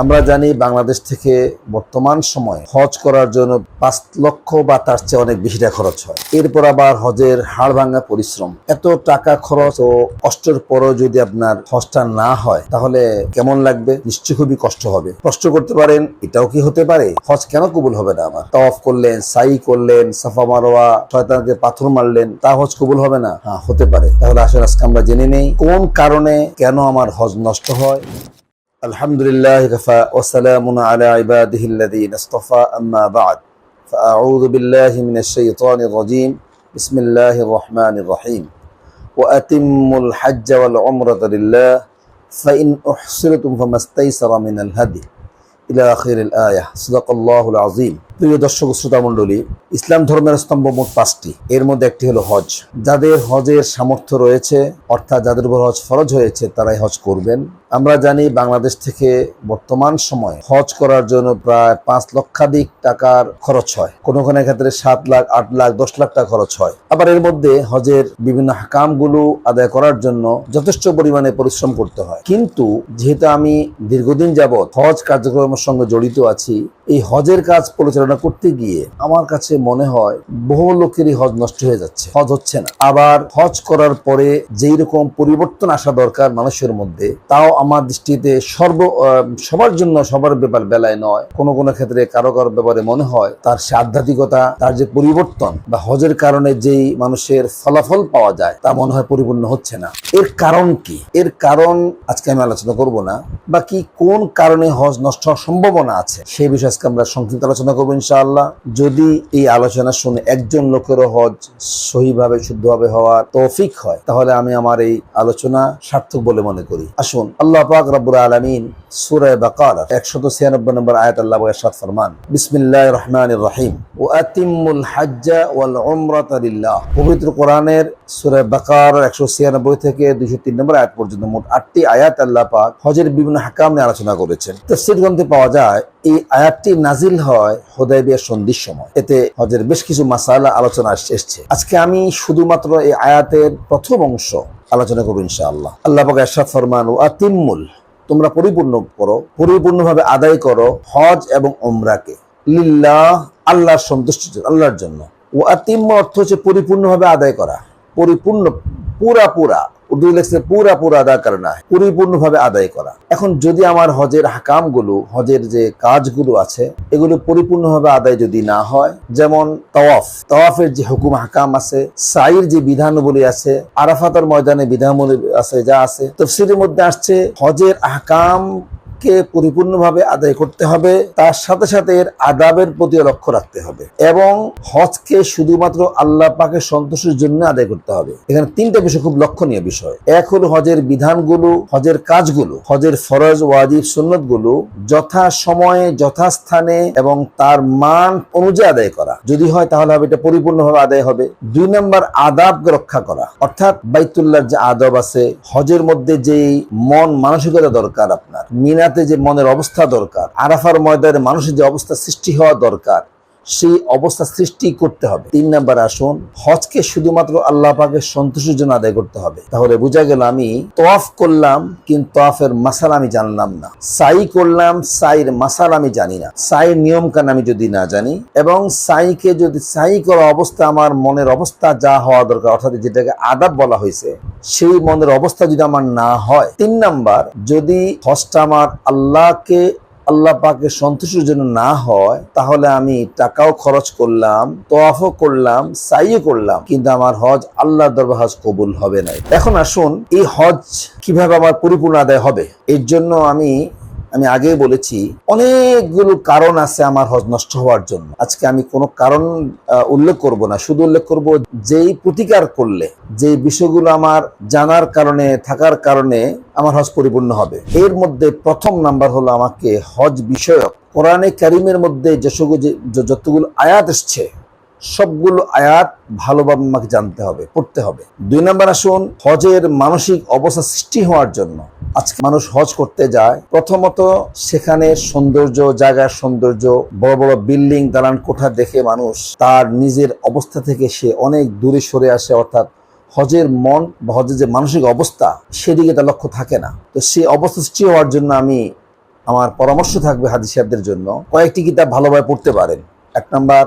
আমরা জানি বাংলাদেশ থেকে বর্তমান সময়ে হজ করার জন্য পাঁচ লক্ষ বা তার চেয়ে অনেক বেশি টাকা খরচ হয়। এরপর আবার হজের হাড় ভাঙা পরিশ্রম। এত টাকা খরচ ও কষ্টের পরও যদি আপনার হজটা না হয়, তাহলে কেমন লাগবে? নিশ্চয়ই খুবই কষ্ট হবে। কষ্ট করতে পারেন, এটাও কি হতে পারে? হজ কেন কবুল হবে না আমার? তওয়াফ করলেন, সাই করলেন, সাফা মারোয়া, শয়তানকে পাথর মারলেন, তা হজ কবুল হবে না? হ্যাঁ হতে পারে। তাহলে আসলে আজকে আমরা জেনে নেই, কোন কারণে কেন আমার হজ নষ্ট হয়? الحمد لله كفى وسلام على عباده الذين اصطفى أما بعد فأعوذ بالله من الشيطان الرجيم. بسم الله الرحمن الرحيم. وأتموا الحج والعمرة لله فإن أحصرتم فما استيسر من الهدي. إلى آخر الآية. صدق الله العظيم. প্রিয় দর্শক শ্রোতা মণ্ডলী, ইসলাম ধর্মের স্তম্ভ মোট পাঁচটি। এর মধ্যে একটি হলো হজ। যাদের হজের সামর্থ্য রয়েছে, অর্থাৎ যাদের উপর হজ ফরজ হয়েছে, তারাই হজ করবেন। আমরা জানি বাংলাদেশ থেকে বর্তমান সময়ে হজ করার জন্য প্রায় পাঁচ লক্ষাধিক টাকার খরচ হয়। কোনো কোনো ক্ষেত্রে সাত লাখ, আট লাখ, দশ লাখ টাকা খরচ হয়। আবার এর মধ্যে হজের বিভিন্ন হাকামগুলো আদায় করার জন্য যথেষ্ট পরিমাণে পরিশ্রম করতে হয়। কিন্তু যেহেতু আমি দীর্ঘদিন যাবৎ হজ কার্যক্রমের সঙ্গে জড়িত আছি এই হজের কাজ পরিচালনা করতে গিয়ে আমার কাছে মনে হয় বহু লোকেরই হজ নষ্ট হয়ে যাচ্ছে, হজ হচ্ছে না। আবার হজ করার পরে যেই রকম পরিবর্তন আসা দরকার মানুষের মধ্যে, তাও আমার দৃষ্টিতে সর্ব সবার জন্য সবার ব্যাপার বেলায় নয়। কোনো কোনো ক্ষেত্রে কারও কারও ব্যাপারে মনে হয় তার সে আধ্যাত্মিকতা, তার যে পরিবর্তন বা হজের কারণে যেই মানুষের ফলাফল পাওয়া যায়, তা মনে হয় পরিপূর্ণ হচ্ছে না। এর কারণ কি? এর কারণ আজকে আমি আলোচনা করব না বা কি কোন কারণে হজ নষ্ট হওয়ার সম্ভাবনা আছে সেই বিষয়ে আজকে আমরা সংক্ষিপ্ত আলোচনা করব ইনশাআল্লাহ। যদি এই আলোচনা শুনে একজন লোকেরও হজ সহিভাবে, শুদ্ধভাবে হওয়ার তৌফিক হয়, তাহলে আমি আমার এই আলোচনা সার্থক বলে মনে করি। আসুন, আল্লাহ পাক রব্বুর আলামিন সূরা বাকারা 196 নম্বর আয়াত আল্লাহ ইরশাদ ফরমান। বিসমিল্লাহির রহমানির রহিম। ওয়া আতিম্মুল হাজ্জা ওয়াল উমরাতা লিল্লাহ। পবিত্র কোরআনের সূরা বাকারা 196 থেকে 203 নম্বর আয়াত পর্যন্ত মোট আটটি আয়াত আল্লাহ পাক হজের বিভিন্ন হাকাম নিয়ে আলোচনা করেছেন। তাফসীর গ্রন্থে পাওয়া যায়, এই আয়াতটি নাজিল হয় হোদাইবিয়ার সন্ধির সময়। এতে হজের বেশ কিছু মাসালা আলোচনা এসছে। আজকে আমি শুধুমাত্র এই আয়াতের প্রথম অংশ আলোচনা করব ইনশাআল্লাহ। আল্লাহ পাক এরশাদ ফরমান ও আতিম্মুল তোমরা পরিপূর্ণ করো, পরিপূর্ণভাবে আদায় করো হজ এবং ওমরাকে লিল্লাহ, আল্লাহর সন্তুষ্টি আল্লাহর জন্য। ও অর্থ হচ্ছে পরিপূর্ণভাবে আদায় করা। পরিপূর্ণ, পুরা পুরা। উর্দু লেখছে পুরা পুরা আদায় করা পরিপূর্ণভাবে আদায় করা। এখন যদি আমার হজের হাকামগুলো, হজের যে কাজগুলো আছে, এগুলো পরিপূর্ণভাবে আদায় যদি না হয়, যেমন তওয়াফ, তওয়াফের যে হুকুম হাকাম আছে, সাইর যে বিধানবলী আছে, আরাফাতের ময়দানে বিধানবলী আছে, যা আছে তফসিলের মধ্যে আসছে হজের আহকাম কে পরিপূর্ণভাবে আদায় করতে হবে। তার সাথে সাথে এর আদাবের প্রতি লক্ষ্য রাখতে হবে এবং হজকে শুধুমাত্র আল্লাহ পাকের সন্তোষের জন্য আদায় করতে হবে। এখানে তিনটা বিষয় খুব লক্ষণীয় বিষয়। এক হলো হজের বিধানগুলো, হজের কাজগুলো, হজের ফরজ, ওয়াজিব সুন্নতগুলো যথা সময়ে যথাস্থানে এবং তার মান অনুযায়ী আদায় করা। যদি হয় তাহলে হবে এটা পরিপূর্ণভাবে আদায় হবে। দুই নম্বর আদাব রক্ষা করা। অর্থাৎ বাইতুল্লাহর যে আদব আছে, হজের মধ্যে যেই মন, মানসিকতা দরকার আপনার। মিনাতে যে মনের অবস্থা দরকার আরাফার ময়দানে মানুষের যে অবস্থা সৃষ্টি হওয়া দরকার সেই অবস্থা সৃষ্টি করতে হবে। তিন নাম্বার আসুন, হজকে শুধুমাত্র আল্লাহ পাকের সন্তোষের জন্য আদায় করতে হবে। তাহলে বোঝা গেল আমি তোয়াফ করলাম, কিন্তু তোয়াফের মাসাল আমি জানলাম না। সাই করলাম সাইর মাসাল আমি জানি না। সাইর নিয়ম কান আমি যদি না জানি, এবং সাইকে যদি সাই করা অবস্থা আমার মনের অবস্থা যা হওয়া দরকার, অর্থাৎ যেটাকে আদাব বলা হয়েছে, সেই মনের অবস্থা যদি আমার না হয়। তিন নাম্বার, যদি হজটা আমার আল্লাহকে আল্লাহ পাকে সন্তুষ্ট যেন না হয়, তাহলে আমি টাকাও খরচ করলাম, তোয়াফও করলাম সাইয়ে করলাম, কিন্তু আমার হজ আল্লাহ দরবার কবুল হবে না। এখন আসুন, এই হজ কীভাবে আমার পরিপূর্ণ আদায় হবে? এর জন্য আমি আমি আগে বলেছি, অনেকগুলো কারণ আছে আমার হজ নষ্ট হওয়ার জন্য। আজকে আমি কোনো কারণ উল্লেখ করব না। শুধু উল্লেখ করব যেই প্রতিকার করলে যে বিষয়গুলো আমার জানার কারণে, থাকার কারণে আমার হজ পরিপূর্ণ হবে। এর মধ্যে প্রথম নাম্বার হলো আমাকে হজ বিষয়ক। কোরআনে কারিমের মধ্যে যে- যতগুলো আয়াত এসছে, সবগুলো আয়াত ভালোভাবে আমাকে জানতে হবে, পড়তে হবে। দুই নাম্বার আসুন, হজের মানসিক অবস্থা সৃষ্টি হওয়ার জন্য। আজকে মানুষ হজ করতে যায়, প্রথমত সেখানে সৌন্দর্য, জায়গার সৌন্দর্য, বড় বড় বিল্ডিং, দালান কোঠা দেখে মানুষ তার নিজের অবস্থা থেকে সে অনেক দূরে সরে আসে, অর্থাৎ হজের মন বা হজের যে মানসিক অবস্থা সেদিকে তার লক্ষ্য থাকে না। তো সেই অবস্থা সৃষ্টি হওয়ার জন্য আমি আমার পরামর্শ থাকবে হাদিস জন্য। কয়েকটি কিতাব ভালোভাবে পড়তে পারেন। এক নম্বর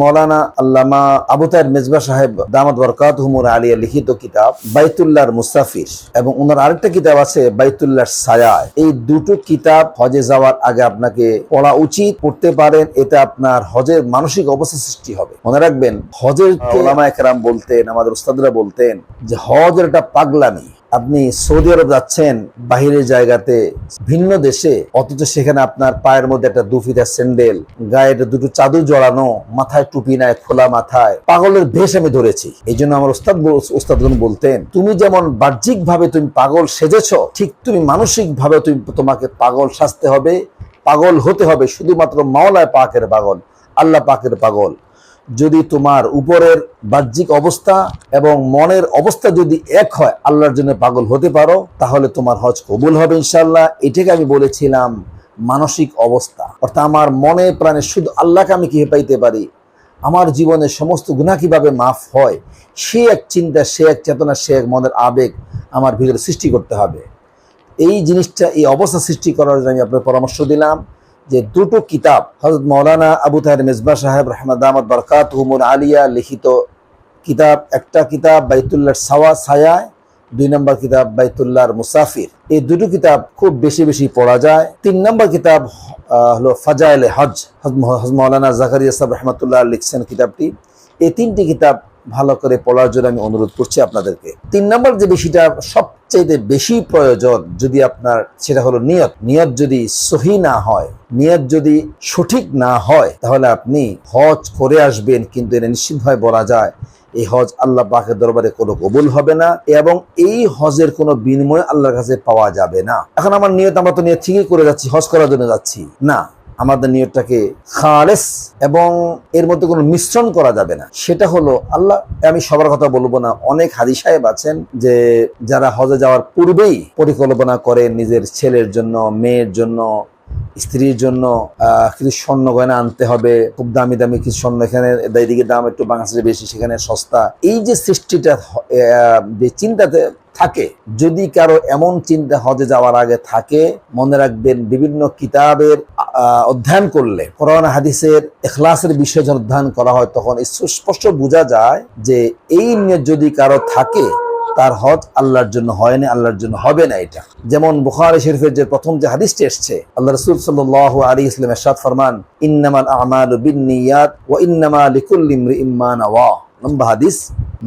মৌলানা আল্লামা আবু তাহের মেজবা সাহেব দামাদ বরকাত হুমুর আলিয়া লিখিত কিতাব বাইতুল্লাহর মুস্তাফির এবং ওনার আরেকটা কিতাব আছে বাইতুল্লাহর সায়ায়। এই দুটো কিতাব হজে যাওয়ার আগে আপনাকে পড়া উচিত পড়তে পারেন এটা আপনার হজের মানসিক অবস্থা সৃষ্টি হবে। মনে রাখবেন হজের ওলামা একরাম বলতেন আমাদের উস্তাদরা বলতেন যে হজের একটা পাগলামি। আপনি সৌদি আরব যাচ্ছেন, বাহিরের জায়গাতে, ভিন্ন দেশে, অথচ সেখানে আপনার পায়ের মধ্যে একটা দুফিদা স্যান্ডেল গায়ে দুটো চাদর জড়ানো, মাথায় টুপি নাই, খোলা মাথায়, পাগলের ভেষ আমি ধরেছি। এই জন্য আমার ওস্তাদ ওস্তাদগণ বলতেন, তুমি যেমন বাহ্যিক ভাবে তুমি পাগল সেজেছ, ঠিক তুমি মানসিক ভাবে তুমি, তোমাকে পাগল সাজতে হবে, পাগল হতে হবে, শুধুমাত্র মাওলায় পাকের পাগল, আল্লাহ পাকের পাগল। যদি তোমার উপরের বাহ্যিক অবস্থা এবং মনের অবস্থা যদি এক হয়, আল্লাহর জন্য পাগল হতে পারো, তাহলে তোমার হজ কবুল হবে ইনশাল্লাহ এটাকে আমি বলেছিলাম মানসিক অবস্থা। অর্থাৎ আমার মনে প্রাণে শুধু আল্লাহকে আমি কীভাবে পাইতে পারি? আমার জীবনের সমস্ত গুণা কীভাবে মাফ হয়? সে এক চিন্তা, সে এক চেতনা, সে এক মনের আবেগ আমার ভিতরে সৃষ্টি করতে হবে। এই জিনিসটা, এই অবস্থা সৃষ্টি করার জন্য আমি আপনার পরামর্শ দিলাম। যে দুটো কিতাব হজরত মৌলানা আবু তাহের মেজবা সাহেব রহমদ আহমদ বরকাত হুমুর আলিয়া লিখিত কিতাব, একটা কিতাব বাইতুল্লাহর সাওয়া ছায়ায় দুই নম্বর কিতাব বাইতুল্লাহর মুসাফির। এই দুটো কিতাব খুব বেশি বেশি পড়া যায়। তিন নম্বর কিতাব হলো ফাজাইল হজ হজ মৌলানা জাকারিয়া সাহেব রহমতুল্লাহ লিখছেন কিতাবটি। এই তিনটি কিতাব ভালো করে পড়ার জন্য আমি অনুরোধ করছি আপনাদেরকে। তিন নম্বর যে বিষয়টা সবচাইতে বেশি প্রয়োজন যদি আপনার, সেটা হলো নিয়ত। নিয়ত যদি সহি না হয়, নিয়ত যদি সঠিক না হয়, তাহলে আপনি হজ করে আসবেন, কিন্তু এটা নিশ্চিতভাবে বলা যায়, এই হজ আল্লাহ পাকের দরবারে কোনো কবুল হবে না, এবং এই হজের কোনো বিনিময় আল্লাহর কাছে পাওয়া যাবে না। এখন আমার নিয়ত, আমরা তো নিয়ত ঠিকই করে যাচ্ছি, হজ করার জন্য যাচ্ছি। না আমাদের নিয়তটাকে খালেস এবং এর মধ্যে কোনো মিশ্রণ করা যাবে না। সেটা হলো আল্লাহ, আমি সবার কথা বলব না, অনেক হাদি সাহেব আছেন যে যারা হজে যাওয়ার পূর্বেই পরিকল্পনা করে নিজের ছেলের জন্য, মেয়ের জন্য স্ত্রীর জন্য কিছু স্বর্ণ গয়না আনতে হবে, খুব দামি দামি কিছু স্বর্ণ এখানে এদিকে দাম একটু বাংলাদেশে বেশি, সেখানে সস্তা। এই যে সৃষ্টিটা যে চিন্তাতে থাকে, যদি কারও এমন চিন্তা হজে যাওয়ার আগে থাকে, মনে রাখবেন বিভিন্ন কিতাবের অধ্যয়ন করলে, কোরআন, হাদিসের এখলাসের বিষয় অধ্যয়ন করা হয়, তখন স্পষ্ট বোঝা যায় যে এই নিয়ে যদি কারও থাকে তার হজ আল্লাহর জন্য হয়নি, আল্লাহর জন্য হবে না এটা। যেমন বুখারি শরীফের যে প্রথম যে হাদিসটি এসছে, আল্লাহ রসুল সাল্লাহ আলী ইসলাম এরশাদ ফরমান, ইন্নামাল আমাল বিনিয়াত ও ইন্নামা লিকুল্লি ইমরিইম মা নাওয়া। লম্বা হাদিস।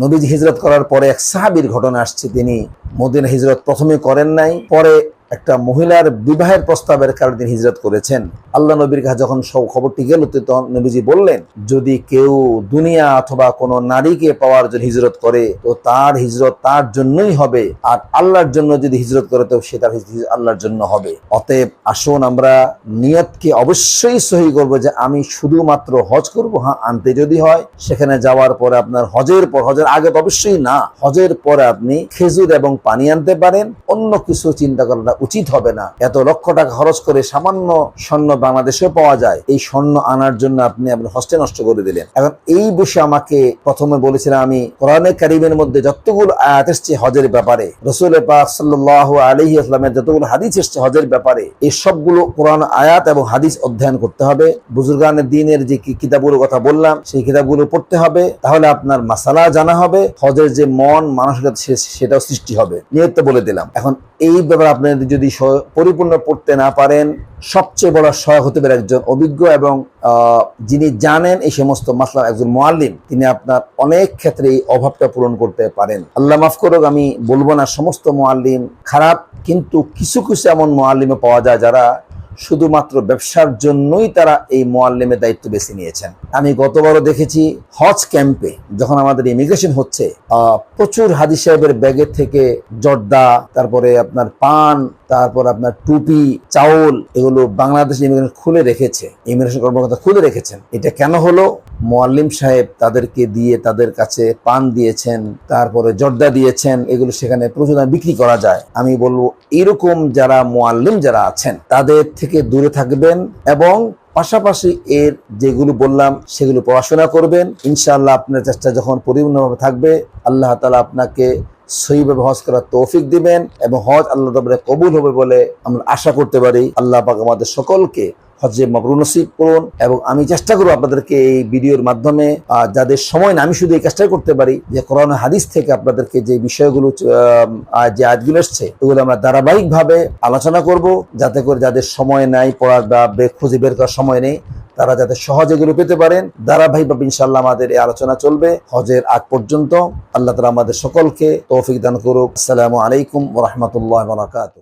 নবীজ হিজরত করার পরে এক সাহাবির ঘটনা আসছে। তিনি মদিনা হিজরত প্রথমে করেন নাই, পরে একটা মহিলার বিবাহের প্রস্তাবের কারণে তিনি হিজরত করেছেন। আল্লাহ নবীর কাছে যখন সব খবরটি গেল তখন নবীজি বললেন, যদি কেউ দুনিয়া অথবা কোনো নারীকে পাওয়ার জন্য হিজরত করে, তো তার হিজরত তার জন্যই হবে। আর আল্লাহর জন্য যদি হিজরত করে, তো সে তার আল্লাহর জন্য হবে। অতএব আসুন আমরা নিয়তকে অবশ্যই সহি করব যে আমি শুধুমাত্র হজ করব। হ্যাঁ আনতে যদি হয়, সেখানে যাওয়ার পরে আপনার হজের পর, হজের আগে তো অবশ্যই না, হজের পরে আপনি খেজুর এবং পানি আনতে পারেন। অন্য কিছু চিন্তা করাটা উচিত হবে না। এত লক্ষ টাকা খরচ করে সামান্য স্বর্ণ বাংলাদেশেও পাওয়া যায়। এই স্বর্ণ আনার জন্য আপনি আপনার হস্তে নষ্ট করে দিলেন। এখন এই বিষয়ে আমাকে প্রথমে বলেছিলাম আমি, কোরআনে কারিমের মধ্যে যতগুলো আয়াত এসছে হজের ব্যাপারে, রসুল পাক আলহি আসলামের যতগুলো হাদিস এসছে হজের ব্যাপারে, এই সবগুলো কোরআন আয়াত এবং হাদিস অধ্যয়ন করতে হবে। বুজুর্গানের দিনের যে কিতাবগুলোর কথা বললাম, সেই কিতাবগুলো পড়তে হবে। তাহলে আপনার মাসালা জানা হবে, হজের যে মন, মানসিকতা সেটাও সৃষ্টি হবে। নিয়ত বলে দিলাম। এখন এই ব্যাপারে আপনি যদি পরিপূর্ণ পড়তে না পারেন, সবচেয়ে বড় সহায়ক হতে পারে একজন অভিজ্ঞ এবং যিনি জানেন এই সমস্ত মাসলা একজন মোয়াল্লিম, তিনি আপনার অনেক ক্ষেত্রে এই অভাবটা পূরণ করতে পারেন। আল্লাহ মাফ করুক, আমি বলব না, সমস্ত মোয়াল্লিম খারাপ, কিন্তু কিছু কিছু এমন মোয়াল্লিমে পাওয়া যায় যারা শুধুমাত্র ব্যবসার জন্যই তারা এই মোয়াল্লিমের দায়িত্ব বেছে নিয়েছেন। আমি গতবারও দেখেছি হজ ক্যাম্পে যখন আমাদের ইমিগ্রেশন হচ্ছে প্রচুর হাদি সাহেবের ব্যাগের থেকে জর্দা, তারপরে আপনার পান, তারপর আপনার টুপি, চাউল, এগুলো বাংলাদেশ ইমিগ্রেশন খুলে রেখেছে। ইমিগ্রেশন কর্মকর্তা খুলে রেখেছেন। এটা কেন হলো? মোয়াল্লিম সাহেব তাদেরকে দিয়ে তাদের কাছে পান দিয়েছেন, তারপরে জর্দা দিয়েছেন, এগুলো সেখানে প্রচুর বিক্রি করা যায়। আমি বলব, এরকম যারা মোয়াল্লিম যারা আছেন, তাদের থেকে দূরে থাকবেন এবং পাশাপাশি এর যেগুলো বললাম, সেগুলো পড়াশোনা করবেন। ইনশাআল্লাহ আপনার চেষ্টা যখন পরিপূর্ণভাবে থাকবে, আল্লাহ তালা আপনাকে সহিভাবে হজ করার তৌফিক দিবেন এবং হজ আল্লাহ দরবারে কবুল হবে বলে আমরা আশা করতে পারি। আল্লাহ পাক আমাদের সকলকে হজে মবরু নসিব করুন এবং আমি চেষ্টা করব আপনাদেরকে এই ভিডিওর মাধ্যমে যাদের সময় না, আমি শুধু এই কাজটাই করতে পারি যে করোনা হাদিস থেকে আপনাদেরকে যে বিষয়গুলো যে আজগুলো এসছে, এগুলো আমরা ধারাবাহিকভাবে আলোচনা করব যাতে করে যাদের সময় নাই পড়ার বা খুঁজে বের করার সময় নেই, তারা যাতে সহজে এগুলো পেতে পারেন। ধারাবাহিকভাবে ইনশাল্লাহ আমাদের এই আলোচনা চলবে হজের আগ পর্যন্ত। আল্লাহ তালা আমাদের সকলকে তৌফিক দান করুক। আসসালামু আলাইকুম রহমতুল্লাহ বারাকাতুহ।